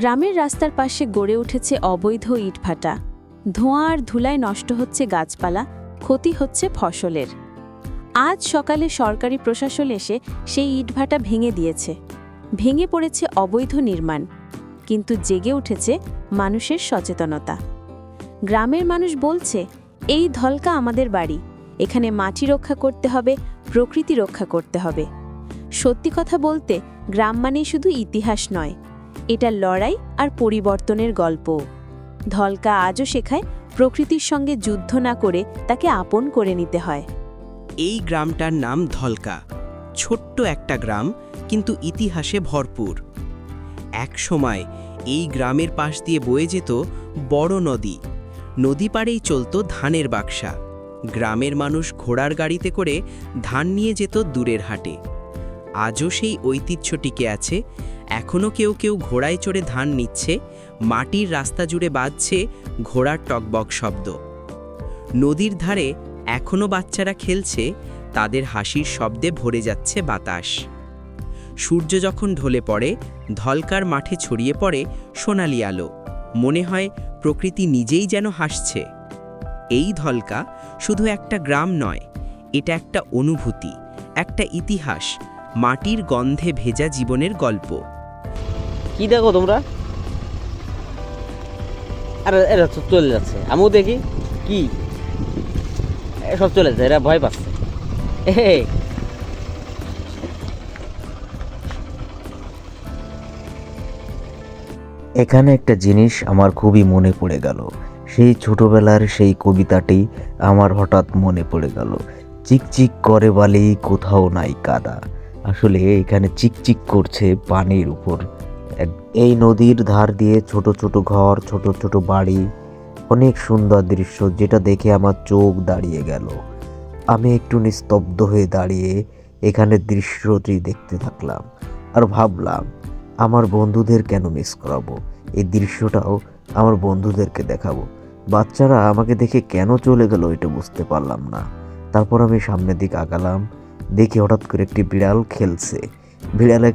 গ্রামের রাস্তার পাশে গড়ে উঠেছে অবৈধ ইটভাটা। ধোঁয়া আর ধুলায় নষ্ট হচ্ছে গাছপালা, ক্ষতি হচ্ছে ফসলের। আজ সকালে সরকারি প্রশাসন এসে সেই ইটভাটা ভেঙে দিয়েছে। ভেঙে পড়েছে অবৈধ নির্মাণ, কিন্তু জেগে উঠেছে মানুষের সচেতনতা। গ্রামের মানুষ বলছে, এই ধলকা আমাদের বাড়ি। এখানে মাটি রক্ষা করতে হবে, প্রকৃতি রক্ষা করতে হবে। সত্যি কথা বলতে, গ্রাম মানেই শুধু ইতিহাস নয় এটা লড়াই আর পরিবর্তনের গল্প। ধলকা আজও শেখায় প্রকৃতির সঙ্গে যুদ্ধ না করে তাকে আপন করে নিতে হয়। এই গ্রামটার নাম ধলকা। ছোট্ট একটা গ্রাম, কিন্তু ইতিহাসে ভরপুর। এক সময় এই গ্রামের পাশ দিয়ে বয়ে যেত বড় নদী। নদী পাড়েই চলত ধানের বাক্সা। গ্রামের মানুষ ঘোড়ার গাড়িতে করে ধান নিয়ে যেত দূরের হাটে। আজও সেই ঐতিহ্য টিকে আছে এখনও কেউ কেউ ঘোড়ায় চড়ে ধান নিচ্ছে, মাটির রাস্তা জুড়ে বাজছে ঘোড়ার টকবক শব্দ। নদীর ধারে এখনও বাচ্চারা খেলছে, তাদের হাসির শব্দে ভরে যাচ্ছে বাতাস। সূর্য যখন ঢলে পড়ে, ধলকার মাঠে ছড়িয়ে পড়ে সোনালি আলো। মনে হয় প্রকৃতি নিজেই যেন হাসছে। এই ধলকা শুধু একটা গ্রাম নয়, এটা একটা অনুভূতি, একটা ইতিহাস, মাটির গন্ধে ভেজা জীবনের গল্প। কি দেখো তোমরা? এরা তো চলে যাচ্ছে। আমিও দেখি, কি? সব চলে যাচ্ছে এরা ভয় পাচ্ছে। এখানে একটা জিনিস আমার খুবই মনে পড়ে গেল। সেই ছোটবেলার সেই কবিতাটি আমার হঠাৎ মনে পড়ে গেল। চিকচিক করে বালি কোথাও নাই কাদা। আসলে এখানে চিকচিক করছে পানির উপর। এই নদীর ধার দিয়ে ছোট ছোট ঘর, ছোট ছোট বাড়ি, অনেক সুন্দর দৃশ্য যেটা দেখে আমার চোখ দাঁড়িয়ে গেল। আমি একটু নিস্তব্ধ হয়ে দাঁড়িয়ে এখানে দৃশ্যটি দেখতে থাকলাম আর ভাবলাম, আমার বন্ধুদের কেন মিস করাবো? এই দৃশ্যটাও আমার বন্ধুদেরকে দেখাবো। বাচ্চারা আমাকে দেখে কেন চলে গেল এটা বুঝতে পারলাম না। তারপর আমি সামনের দিকে আগালাম, দেখি হঠাৎ করে একটি বিড়াল খেলছে। বিড়ালে